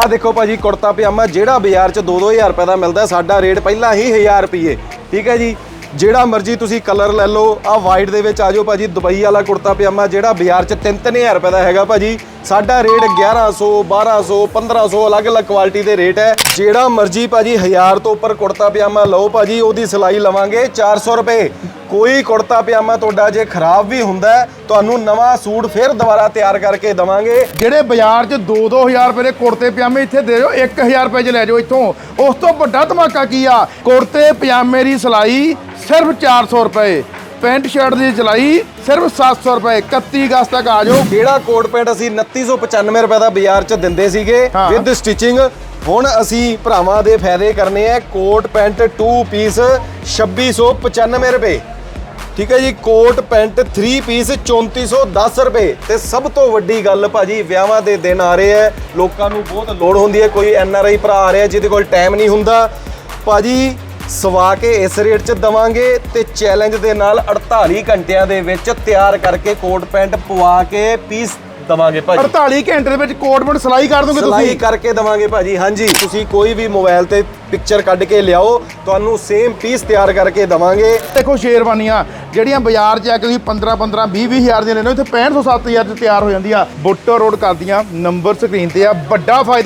ਆਹ ਦੇਖੋ ਭਾਜੀ, ਕੁੜਤਾ ਪਜਾਮਾ ਜਿਹੜਾ ਬਾਜ਼ਾਰ 'ਚ 2-2000 ਰੁਪਏ ਦਾ ਮਿਲਦਾ, ਸਾਡਾ ਰੇਟ ਪਹਿਲਾਂ ਹੀ 1000 ਰੁਪਏ ਠੀਕ ਹੈ ਜੀ? ਜਿਹੜਾ ਮਰਜ਼ੀ ਤੁਸੀਂ ਕਲਰ ਲੈ ਲਓ, ਆਹ ਵਾਈਟ ਦੇ ਵਿੱਚ ਆ ਜਾਓ ਭਾਜੀ, ਦੁਬਈ ਵਾਲਾ ਕੁੜਤਾ ਪਜਾਮਾ ਜਿਹੜਾ ਬਾਜ਼ਾਰ 'ਚ 3-3000 ਰੁਪਏ ਦਾ ਹੈਗਾ ਭਾਜੀ। ਸਾਡਾ ਰੇਟ 1100 1200 1500 ਅਲੱਗ-ਅਲੱਗ ਕੁਆਲਿਟੀ ਦੇ ਰੇਟ ਹੈ। ਜਿਹੜਾ ਮਰਜ਼ੀ ਭਾਜੀ 1000 ਤੋਂ ਉੱਪਰ ਕੁੜਤਾ ਪਜਾਮਾ ਲਓ ਭਾਜੀ, ਉਹਦੀ ਸਿਲਾਈ ਲਵਾਂਗੇ 400 ਰੁਪਏ। ਕੋਈ ਕੁੜਤਾ ਪਜਾਮਾ ਤੁਹਾਡਾ ਜੇ ਖਰਾਬ ਵੀ ਹੁੰਦਾ ਹੈ, ਤੁਹਾਨੂੰ ਨਵਾਂ ਸੂਟ ਫਿਰ ਦੁਬਾਰਾ ਤਿਆਰ ਕਰਕੇ ਦਵਾਂਗੇ। ਜਿਹੜੇ ਬਾਜ਼ਾਰ 'ਚ 2-2000 ਰੁਪਏ ਦੇ ਕੁੜਤੇ ਪਜਾਮੇ ਇੱਥੇ ਦੇ ਦਿਓ 1000 ਰੁਪਏ 'ਚ ਲੈ ਜਾਓ ਇੱਥੋਂ। ਉਸ ਤੋਂ ਵੱਡਾ ਧਮਾਕਾ ਕੀ ਆ? ਕੁੜਤੇ ਪਜਾਮੇ ਦੀ ਸਿਲਾਈ ਸਿਰਫ 400 ਰੁਪਏ ਪੈਂਟ ਸ਼ਰਟ ਦੀ ਸਿਲਾਈ ਸਿਰਫ 700 ਰੁਪਏ 31 ਅਗਸਤ ਤੱਕ ਆ ਜਾਓ। ਜਿਹੜਾ ਕੋਟ ਪੈਂਟ ਅਸੀਂ 2995 ਰੁਪਏ ਦਾ ਬਾਜ਼ਾਰ 'ਚ ਦਿੰਦੇ ਸੀਗੇ ਹਾਂ। ਵਿਦ ਸਟਿਚਿੰਗ ਹੁਣ ਅਸੀਂ ਭਰਾਵਾਂ ਦੇ ਫਾਇਦੇ ਕਰਨੇ ਆ ਕੋਟ ਪੈਂਟ 2 ਪੀਸ 2695 ਰੁਪਏ। ਠੀਕ ਹੈ ਜੀ ਕੋਟ ਪੈਂਟ 3 ਪੀਸ 3410 ਰੁਪਏ। ਤੇ ਸਭ ਤੋਂ ਵੱਡੀ ਗੱਲ ਭਾਜੀ ਵਿਆਹਾਂ ਦੇ ਦਿਨ ਆ ਰਹੇ ਆ ਲੋਕਾਂ ਨੂੰ ਬਹੁਤ ਲੋੜ ਹੁੰਦੀ ਹੈ ਕੋਈ ਐਨ ਆਰ ਆਈ ਭਰਾ ਆ ਰਿਹਾ ਜਿਹਦੇ ਕੋਲ ਟਾਈਮ ਨਹੀਂ ਹੁੰਦਾ। ਭਾਜੀ ਸਵਾ ਕੇ ਇਸ ਰੇਟ 'ਚ ਦਵਾਂਗੇ ਤੇ ਚੈਲੰਜ ਦੇ ਨਾਲ 48 ਘੰਟਿਆਂ ਦੇ ਵਿੱਚ ਤਿਆਰ ਕਰਕੇ ਕੋਟ ਪੈਂਟ ਪਵਾ ਕੇ ਪੀਸ ਦਵਾਂਗੇ ਭਾਜੀ। 48 ਘੰਟੇ ਦੇ ਵਿੱਚ ਕੋਟ ਪੈਂਟ ਸਿਲਾਈ ਕਰ ਦੋਗੇ ਸਿਲਾਈ ਤੁਸੀਂ? ਕਰਕੇ ਦਵਾਂਗੇ ਭਾਜੀ ਹਾਂਜੀ। ਤੁਸੀਂ ਕੋਈ ਵੀ ਮੋਬਾਈਲ ਤੇ ਪਿਕਚਰ ਕੱਢ ਕੇ ਲਿਆਓ ਤੁਹਾਨੂੰ ਸੇਮ ਪੀਸ ਤਿਆਰ ਕਰਕੇ ਦਵਾਂਗੇ। ਦੇਖੋ ਸ਼ੇਰਵਾਨੀਆਂ ਜਿਹੜੀਆਂ ਬਾਜ਼ਾਰ 'ਚ ਆ ਕੇ ਤੁਸੀਂ 15 15 20 20 ਹਜ਼ਾਰ ਦੀਆਂ ਲੈਣੇ ਹੋ ਇੱਥੇ 65 ਤੋਂ 7000 'ਚ ਤਿਆਰ ਹੋ ਜਾਂਦੀਆਂ ਬੁੱਟੋ ਰੋਡ ਕਰਦੀਆਂ ਨੰਬਰ ਸਕਰੀਨ ਤੇ ਆ। ਵੱਡਾ ਫਾਇਦਾ